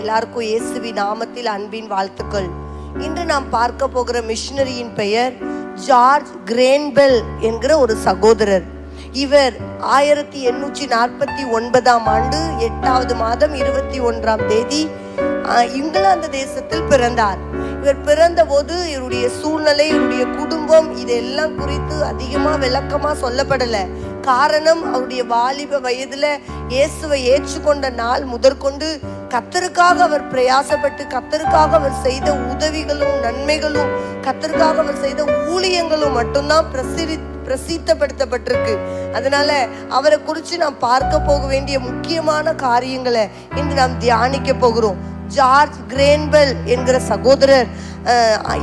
எல்லாருக்கும் இயேசுவி நாமத்தில் அன்பின் வாழ்த்துக்கள். இன்று நாம் பார்க்க போகிற மிஷினரியின் பெயர் ஜார்ஜ் கிரேன்பெல் என்கிற ஒரு சகோதரர். இவர் ஆயிரத்தி எண்ணூற்றி நாற்பத்தி ஒன்பதாம் ஆண்டு எட்டாவது மாதம் இருபத்தி ஒன்றாம் தேதி இங்கிலாந்து தேசத்தில் பிறந்தார். இவர் பிறந்தபோது இவருடைய சூழ்நிலை இவருடைய குடும்பம் இதெல்லாம் குறித்து அதிகமாக விளக்கமாக சொல்லப்படலை. காரணம் அவருடைய வாலிப வயதுல இயேசுவை ஏற்றுக்கொண்ட நாள் முதற்கொண்டு கத்தருக்காக அவர் பிரயாசப்பட்டு கத்தருக்காக அவர் செய்த உதவிகளும் நன்மைகளும் கத்தருக்காக அவர் செய்த ஊழியங்களும் மட்டும்தான் பிரசிரி பிரசித்தப்படுத்தப்பட்டிருக்கு. அதனால அவரை குறித்து நாம் பார்க்க போக வேண்டிய முக்கியமான காரியங்களை இன்று நாம் தியானிக்க போகிறோம். ஜார்ஜ் கிரேன்பெல் என்கிற சகோதரர்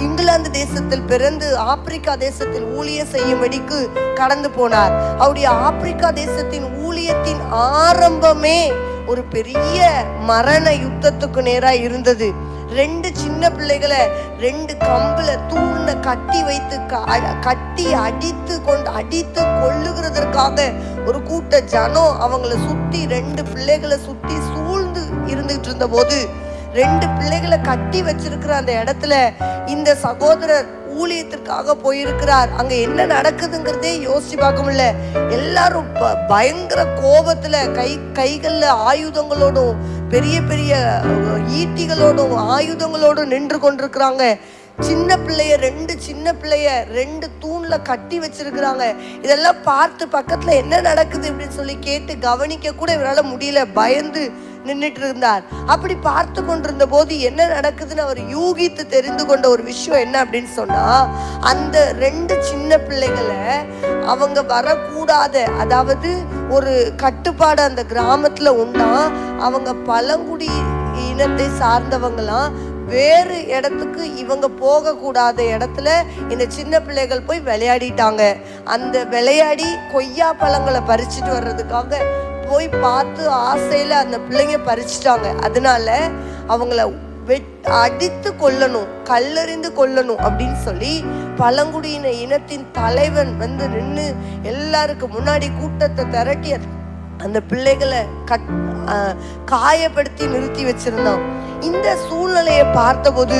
இங்கிலாந்து தேசத்தில் பிறந்து ஆப்பிரிக்கா தேசத்தில் ஊழியம் செய்யும்படிக்கு கடந்து போனார். அவருடைய ஆப்பிரிக்கா தேசத்தின் ஊழியத்தின் ஆரம்பமே ஒரு பெரிய மரண யுத்தத்துக்கு நேராக இருந்தது. ரெண்டு சின்ன பிள்ளைகளை ரெண்டு கம்பில் தூண கட்டி வைத்து க- கட்டி அடித்து கொண்டு அடித்து கொள்ளுகிறதற்காக ஒரு கூட்ட ஜனம் அவங்கள சுற்றி ரெண்டு பிள்ளைகளை சுற்றி சூழ்ந்து இருந்துகிட்டு இருந்த போது ரெண்டு பிள்ளைகளை கட்டி வச்சிருக்கிற அந்த இடத்துல இந்த சகோதரர் ஊழியத்திற்காக போயிருக்கிறார். அங்க என்ன நடக்குதுங்கிறதே யோசிச்சு பார்க்க முடியல. எல்லாரும் ப- பயங்கர கோபத்துல கை கைகள்ல ஆயுதங்களோடும் பெரிய பெரிய ஈட்டிகளோடும் ஆயுதங்களோடும் நின்று கொண்டிருக்கிறாங்க. சின்ன பிள்ளைய ரெண்டு சின்ன பிள்ளைய ரெண்டு தூண்ல கட்டி வச்சிருக்கிறாங்க. இதெல்லாம் பார்த்து பக்கத்துல என்ன நடக்குது அப்படின்னு சொல்லி கேட்டு கவனிக்க கூட இவரால் முடியல. பயந்து நின்றுட்டு இருந்தார் அப்படி பார்த்து கொண்டிருந்த போது என்ன நடக்குதுன்னு அவர் யூகித்து தெரிந்து கொண்ட ஒரு விஷயம் என்ன அப்படின்னு சொன்னா அந்த ரெண்டு சின்ன பிள்ளைகளை அவங்க வரக்கூடாத அதாவது ஒரு கட்டுப்பாடு அந்த கிராமத்துல உண்டா அவங்க பழங்குடி இனத்தை சார்ந்தவங்களாம் வேறு இடத்துக்கு இவங்க போகக்கூடாத இடத்துல இந்த சின்ன பிள்ளைகள் போய் விளையாடிட்டாங்க. அந்த விளையாடி கொய்யா பழங்களை பறிச்சுட்டு வர்றதுக்காக போய் பார்த்து ஆசையில் அந்த பிள்ளைங்க பறிச்சிட்டாங்க. அதனால அவங்கள வெட் அடித்து கொல்லணும் கல்லறிந்து கொல்லணும் அப்படின்னு சொல்லி பழங்குடியின இனத்தின் தலைவன் வந்து நின்று எல்லாருக்கும் முன்னாடி கூட்டத்தை திரட்டி அந்த பிள்ளைகளை கட் காயப்படுத்தி நிறுத்தி வச்சிருந்தான். இந்த சூழ்நிலையை பார்த்தபோது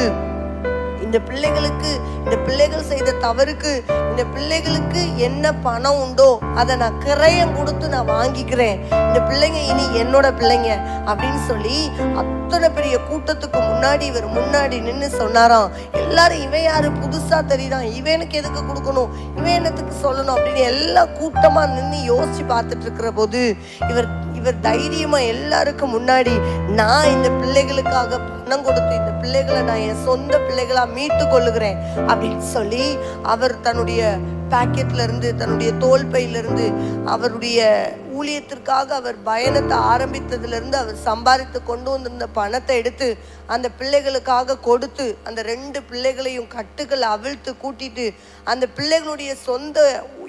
இந்த பிள்ளைகளுக்கு இந்த பிள்ளைகள் செய்த தவறுக்கு இந்த பிள்ளைகளுக்கு என்ன பணம் உண்டோ அதை நான் கிரயம் கொடுத்து நான் வாங்கிக்கிறேன். இந்த பிள்ளைங்க இனி என்னோட பிள்ளைங்க அப்படின்னு சொல்லி அத்தனை பெரிய கூட்டத்துக்கு முன்னாடி இவர் முன்னாடி நின்று சொன்னாராம். எல்லாரும் இவன் யாரு? புதுசா தெரியுதான் இவனுக்கு எதுக்கு கொடுக்கணும்? இவன் என்னத்துக்கு சொல்லணும்? அப்படின்னு எல்லா கூட்டமா நின்று யோசிச்சு பார்த்துட்டு இருக்கிற போது இவர் இவர் தைரியமா எல்லாருக்கும் முன்னாடி நான் இந்த பிள்ளைகளுக்காக பணம் கொடுத்து இந்த பிள்ளைகளை நான் என் சொந்த பிள்ளைகளா மீட்டு கொள்ளுகிறேன் அப்படின்னு சொல்லி அவர் தன்னுடைய பாக்கெட்ல இருந்து தன்னுடைய தோல் பையில இருந்து அவருடைய ஊழியத்திற்காக அவர் பயணத்தை ஆரம்பித்ததுலேருந்து அவர் சம்பாதித்து கொண்டு வந்திருந்த பணத்தை எடுத்து அந்த பிள்ளைகளுக்காக கொடுத்து அந்த ரெண்டு பிள்ளைகளையும் கட்டுக்கள் அவிழ்த்து கூட்டிட்டு அந்த பிள்ளைகளுடைய சொந்த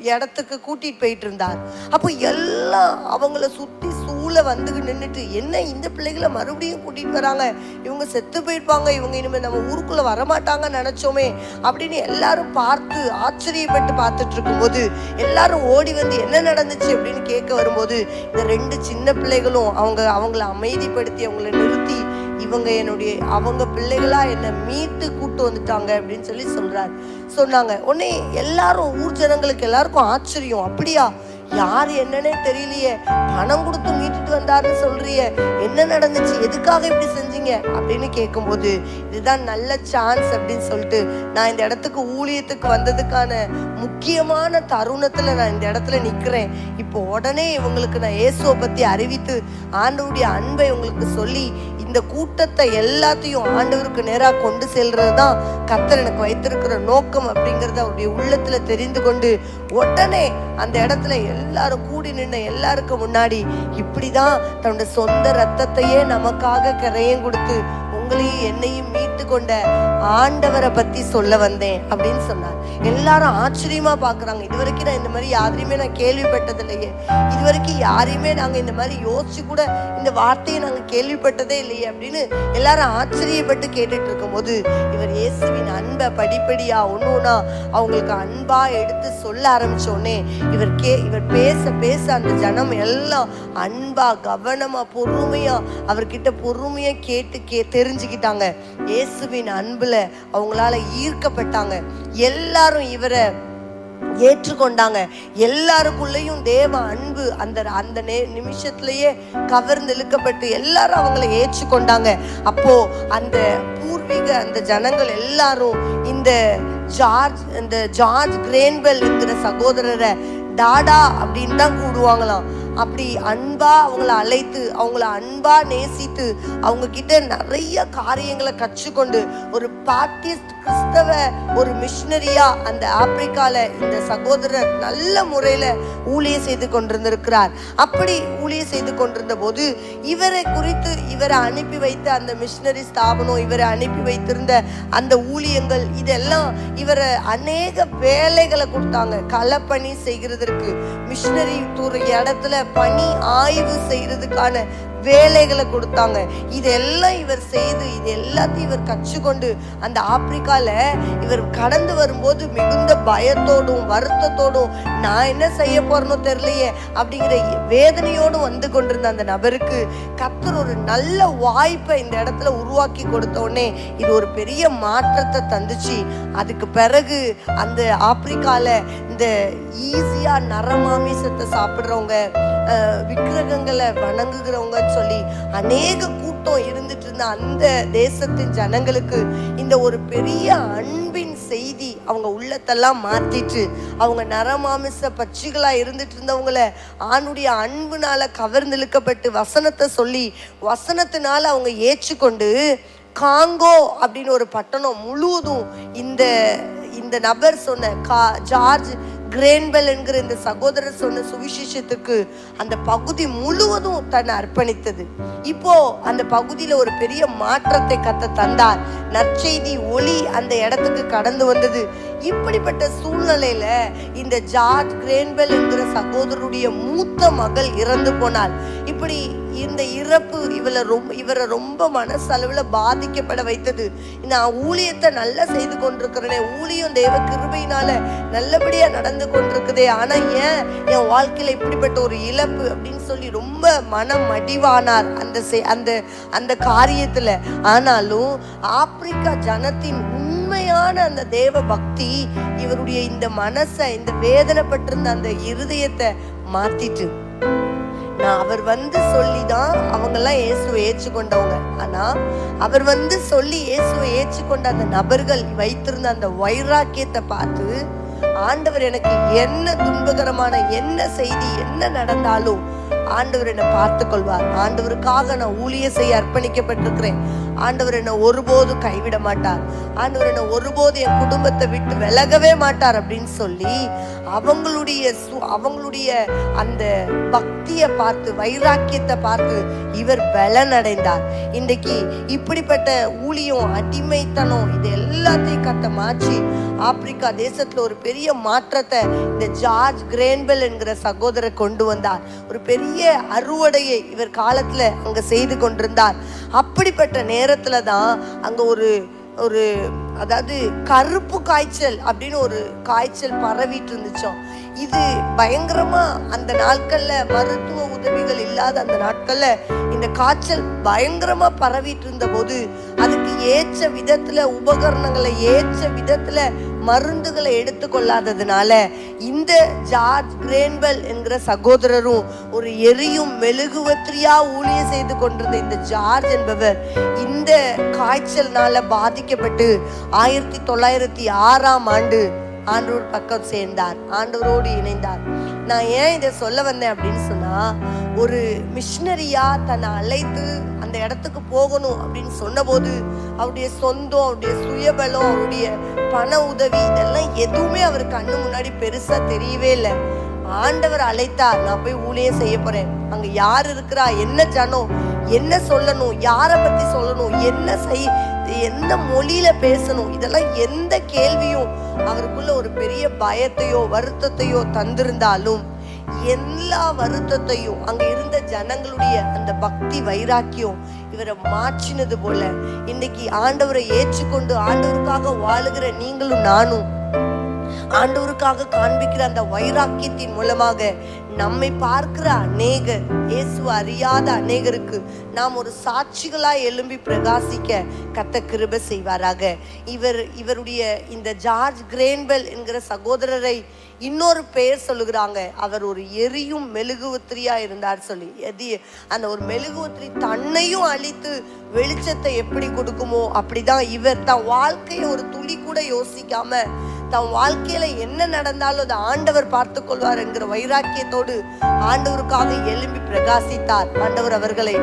இடத்துக்கு கூட்டிட்டு போயிட்டு இருந்தார் அப்போ எல்லாம் அவங்கள சுற்றி சூழ வந்து நின்றுட்டு என்ன இந்த பிள்ளைகளை மறுபடியும் கூட்டிட்டு வராங்க? இவங்க செத்து போயிருப்பாங்க இவங்க இனிமேல் நம்ம ஊருக்குள்ள வரமாட்டாங்க நினைச்சோமே அப்படின்னு எல்லாரும் பார்த்து ஆச்சரியப்பட்டு பார்த்துட்டு இருக்கும்போது எல்லாரும் ஓடி வந்து என்ன நடந்துச்சு அப்படின்னு கேட்க வரும்போது போது இந்த ரெண்டு சின்ன பிள்ளைகளும் அவங்க அவங்கள அமைதிப்படுத்தி அவங்கள நிறுத்தி இவங்க என்னுடைய அவங்க பிள்ளைகளா என்னை மீட்டு கூட்டு வந்துட்டாங்க அப்படின்னு சொல்லி சொல்றாரு. சொன்னாங்க. உடனே எல்லாரும் ஊர் ஜனங்களுக்கு எல்லாருக்கும் ஆச்சரியம். அப்படியா? யார் என்னன்னே தெரியலையே. பணம் கொடுத்து மீட்டுட்டு வந்தாருன்னு சொல்றிய. என்ன நடந்துச்சு? எதுக்காக இப்படி செஞ்சீங்க? அப்படின்னு கேட்கும்போது இதுதான் நல்ல சான்ஸ் அப்படின்னு சொல்லிட்டு நான் இந்த இடத்துக்கு ஊழியத்துக்கு வந்ததுக்கான முக்கியமான தருணத்துல நான் இந்த இடத்துல நிக்கிறேன். இப்போ உடனே இவங்களுக்கு நான் இயேசுவை பத்தி அறிவித்து ஆண்டவுடைய அன்பை உங்களுக்கு சொல்லி இந்த கூட்டத்தை எல்லாத்தையும் ஆண்டவருக்கு நேராக கொண்டு செல்றது தான் கத்தர் எனக்கு வைத்திருக்கிற நோக்கம் அப்படிங்கிறத அவருடைய உள்ளத்தில் தெரிந்து கொண்டு உடனே அந்த இடத்துல எல்லாரும் கூடி நின்று எல்லாருக்கும் முன்னாடி இப்படிதான் தன்னுடைய சொந்த ரத்தத்தையே நமக்காக கரையும் கொடுத்து உங்களையும் என்னையும் மீட்டு கொண்ட ஆண்டவரை பத்தி சொல்ல வந்தேன் அப்படின்னு சொன்னார். எல்லாரும் ஆச்சரியமா பாக்குறாங்க இது வரைக்கும் நான் இந்த மாதிரி யாரையுமே நான் கேள்விப்பட்டது இல்லையே இது வரைக்கும் யாரையுமே நாங்க இந்த மாதிரி யோசிச்சு கூட இந்த வார்த்தையை நாங்க கேள்விப்பட்டதே இல்லையே அப்படின்னு எல்லாரும் ஆச்சரியப்பட்டு கேட்டுட்டு இருக்கும்போது இவர் இயேசுவின் அன்பை படிப்படியா ஒண்ணு ஒண்ணா அவங்களுக்கு அன்பா எடுத்து சொல்ல ஆரம்பிச்ச உடனே இவர் கே இவர் பேச பேச அந்த ஜனம் எல்லாம் அன்பா கவனமா பொறுமையா அவர்கிட்ட பொறுமையா கேட்டு கே தெரிஞ்சுக்கிட்டாங்க இயேசுவின் அன்புல அவங்களால ஈர்க்கப்பட்டாங்க. எல்லாரும் இவரை ஏற்றுக்கொண்டாங்க. எல்லாருக்குள்ளேயும் தேவ அன்பு அந்த அந்த நே நிமிஷத்திலேயே கவர்ந்து இழுக்கப்பட்டு எல்லாரும் அவங்கள ஏற்றுக்கொண்டாங்க. அப்போ அந்த பூர்வீக அந்த ஜனங்கள் எல்லாரும் இந்த ஜார்ஜ் இந்த ஜார்ஜ் கிரேன்பெல் என்கிற சகோதரரை டாடா அப்படின்னு தான் கூடுவாங்களாம். அப்படி அன்பா அவங்கள அழைத்து அவங்கள அன்பா நேசித்து அவங்க கிட்ட நிறைய காரியங்களை கற்றுக்கொண்டு ஒரு பாப்டிஸ்ட் கிறிஸ்தவ ஒரு மிஷினரியா அந்த ஆப்பிரிக்கால இந்த சகோதரர் நல்ல முறையில ஊழியம் செய்து கொண்டிருந்திருக்கிறார். அப்படி ஊழியம் செய்து கொண்டிருந்த போது இவரை குறித்து இவரை அனுப்பி வைத்த அந்த மிஷினரி ஸ்தாபனம் இவரை அனுப்பி வைத்திருந்த அந்த ஊழியங்கள் இதெல்லாம் இவரை அநேக வேலைகளை கொடுத்தாங்க. களப்பணி செய்கிறதற்கு மிஷினரி துறை இடத்துல பணி ஆய்வு செய்யறதுக்கான வேலைகளை கொடுத்தாங்க. இதெல்லாம் இவர் செய்து இது எல்லாத்தையும் இவர் கற்றுக்கொண்டு அந்த ஆப்பிரிக்கால இவர் கடந்து வரும்போது மிகுந்த பயத்தோடும் வருத்தத்தோடும் நான் என்ன செய்ய போறனோ தெரியலையே அப்படிங்கிற வேதனையோடும் வந்து கொண்டிருந்த அந்த நபருக்கு கத்தர் ஒரு நல்ல வாய்ப்பை இந்த இடத்துல உருவாக்கி கொடுத்த உடனே இது ஒரு பெரிய மாற்றத்தை தந்துச்சு. அதுக்கு பிறகு அந்த ஆப்பிரிக்கால இந்த ஈஸியா நரமாமிசத்தை சாப்பிடுறவங்க விக்கிரகங்களை வணங்குகிறவங்கன்னு சொல்லி அநேக கூட்டம் இருந்துட்டு இருந்த அந்த தேசத்தின் ஜனங்களுக்கு இந்த ஒரு பெரிய அன்பின் செய்தி அவங்க உள்ளத்தெல்லாம் மாத்திட்டு அவங்க நரமாமிச பட்சிகளா இருந்துட்டு இருந்தவங்கள ஆணுடைய அன்புனால கவர்ந்து இழுக்கப்பட்டு வசனத்தை சொல்லி வசனத்தினால அவங்க ஏற்றுக்கொண்டு காங்கோ அப்படின்னு ஒரு பட்டணம் முழுவதும் இந்த இந்த நபர் சொன்ன கா ஜார்ஜ் கிரேன்பெல் என்கிற இந்த சகோதரர் சொன்ன சுவிசேஷத்துக்கு அந்த பகுதி முழுவதும் தன்னை அர்ப்பணித்தது. இப்போ அந்த பகுதியில ஒரு பெரிய மாற்றத்தை கத்த தந்தார். நற்செய்தி ஒளி அந்த இடத்துக்கு கடந்து வந்தது. இப்படிப்பட்ட சூழ்நிலையில இந்த ஜார்ஜ் கிரேன்பெல் என்கிற சகோதரருடைய மூத்த மகள் இறந்து போனாள். இப்படி இந்த இறப்பு இவளை ரொம்ப இவரை ரொம்ப மனசளவில் பாதிக்கப்பட வைத்தது. நான் ஊழியத்தை நல்லா செய்து கொண்டிருக்கிறேனே ஊழியம் தேவ கிருபையினால நல்லபடியாக நடந்து கொண்டிருக்குதே. ஆனால் ஏன் என் வாழ்க்கையில் இப்படிப்பட்ட ஒரு இழப்பு அப்படின்னு சொல்லி ரொம்ப மனம் மடிவானார் அந்த செ- அந்த அந்த காரியத்தில். ஆனாலும் ஆப்பிரிக்கா ஜனத்தின் உண்மையான அந்த தேவ பக்தி இவருடைய இந்த மனசை இந்த வேதனைப்பட்டிருந்த அந்த இருதயத்தை மாத்திட்டு நான் அவர் வந்து சொல்லி தான் அவங்கெல்லாம் இயேசுவை ஏற்றுக்கொண்டவங்க. ஆனா அவர் வந்து சொல்லி இயேசுவை ஏற்றுக்கொண்ட அந்த நபர்கள் வைத்திருந்த அந்த வைராக்கியத்தை பார்த்து ஆண்டவர் எனக்கு என்ன துன்பகரமான என்ன செய்தி என்ன நடந்தாலும் ஆண்டவர் என்னை பார்த்து கொள்வார் ஆண்டவருக்காக நான் ஊழிய செய்ய அர்ப்பணிக்கப்பட்டிருக்கிறேன். ஆண்டவர் என்னை ஒருபோதும் கைவிட மாட்டார். ஆண்டவர் என்னை ஒருபோது என் குடும்பத்தை விட்டு விலகவே மாட்டார் அப்படின்னு சொல்லி அவங்களுடைய சு- அவங்களுடைய அந்த பக்தியை பார்த்து வைராக்கியத்தை பார்த்து இவர் பலனடைந்தார். இன்றைக்கு இப்படிப்பட்ட ஊழியம் அடிமைத்தனம் இது எல்லாத்தையும் கத்த மாற்றி ஆப்பிரிக்கா தேசத்தில் ஒரு பெரிய மாற்றத்தை இந்த ஜார்ஜ் கிரேன்பெல் என்கிற சகோதரர் கொண்டு வந்தார். ஒரு பெரிய அறுவடையை இவர் காலத்தில் அங்கே செய்து கொண்டிருந்தார். அப்படிப்பட்ட நேரத்தில் தான் அங்கே ஒரு ஒரு அதாவது கருப்பு காய்ச்சல் அப்படின்னு ஒரு காய்ச்சல் பரவிட்டு இருந்துச்சோம் இது பயங்கரமா அந்த நாட்கள்ல மருத்துவ உதவிகள் இல்லாத அந்த நாட்கள்ல இந்த காய்ச்சல் பயங்கரமா பரவிட்டு இருந்த போது அதுக்கு ஏற்ற விதத்துல உபகரணங்களை ஏற்ற விதத்துல மருந்துகளை எடுத்துக்கொள்ளாததுனால இந்த ஜார்ஜ் கிரேன்வெல் என்கிற சகோதரரும் ஒரு எரியும் மெழுகுவத்திரியா ஊழியம் செய்து கொண்டிருந்த இந்த ஜார்ஜ் என்பவர் இந்த காய்ச்சல்னால பாதிக்கப்பட்டு ஆயிரத்தி தொள்ளாயிரத்தி ஆறாம் ஆண்டு ஆண்டவர் பக்கம் சேர்ந்தார் ஆண்டவரோடு இணைந்தார். நான் ஏன் இதை சொல்ல வந்தேன் அப்படின்னு சொன்னா ஒரு மிஷினரியா தன்னை அழைத்து அந்த இடத்துக்கு போகணும் அப்படின்னு சொன்னபோது அவருடைய சொந்தம் அவருடைய சுயபலம் அவருடைய பண உதவி இதெல்லாம் எதுவுமே அவர் கண்ணு முன்னாடி பெருசா தெரியவே இல்லை. ஆண்டவர் அழைத்தார் நான் போய் ஊழியம் செய்ய போறேன். அங்க யார் இருக்கிறா? என்ன ஜனம்? என்ன சொல்லணும்? யாரை பத்தி சொல்லணும்? என்ன செய் எந்த மொழியில பேசணும்? இதெல்லாம் எந்த கேள்வியும் அவருக்குள்ள ஒரு பெரிய பயத்தையோ வருத்தத்தையோ தந்திருந்தாலும் எல்லா வருத்தத்தையும் அங்க இருந்த ஜனங்களுடைய அந்த பக்தி வைராக்கியம் இவரை மாற்றினது போல. இன்னைக்கு ஆண்டவரை ஏற்றுக்கொண்டு ஆண்டவருக்காக வாழுகிற நீங்களும் நானும் ஆண்டவருக்காக காண்பிக்கிற அந்த வைராக்கியத்தின் மூலமாக நம்மை பார்க்கிற அநேகர் இயேசு அறியாத அநேகருக்கு நாம் ஒரு சாட்சிகளா எழும்பி பிரகாசிக்க கத்த கிருப செய்வாராக. இவர் இவருடைய இந்த ஜார்ஜ் கிரேன்பெல் என்கிற சகோதரரை இன்னொரு பெயர் சொல்லுகிறாங்க. அவர் ஒரு எரியும் மெழுகுவத்திரியா இருந்தார் சொல்லி. எது அந்த ஒரு மெழுகுவத்திரி தன்னையும் அழித்து வெளிச்சத்தை எப்படி கொடுக்குமோ அப்படிதான் இவர் தன் வாழ்க்கையை ஒரு துளி கூட யோசிக்காம தன் வாழ்க்கையில என்ன நடந்தாலும் அதை ஆண்டவர் பார்த்து கொள்வார் என்கிற வைராக்கியத்தோடு ஆண்டவருக்காக எழும்பி பிரகாசித்தார். ஆண்டவர் அவர்களை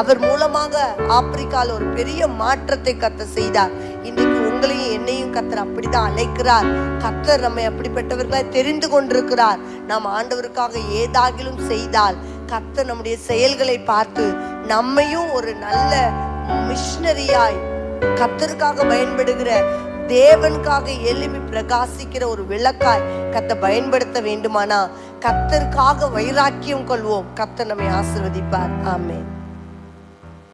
அவர் மூலமாக ஆப்பிரிக்கால ஒரு பெரிய மாற்றத்தை கத்த செய்தார். இன்னைக்கு உங்களையும் என்னையும் கத்தர் அப்படிதான் அழைக்கிறார். கத்தர் நம்மை அப்படிப்பட்டவர்களை தெரிந்து கொண்டிருக்கிறார். நாம் ஆண்டவருக்காக ஏதாகிலும் செய்தால் கத்தர் நம்முடைய செயல்களை பார்த்து நம்மையும் ஒரு நல்ல மிஷினரியாய் கத்தருக்காக பயன்படுகிற தேவனுக்காக எழுப்பி பிரகாசிக்கிற ஒரு விளக்காய் கத்த பயன்படுத்த வேண்டுமானா கத்தருக்காக வைராக்கியம் கொள்வோம். கத்தை நம்மை ஆசிர்வதிப்பார். ஆமே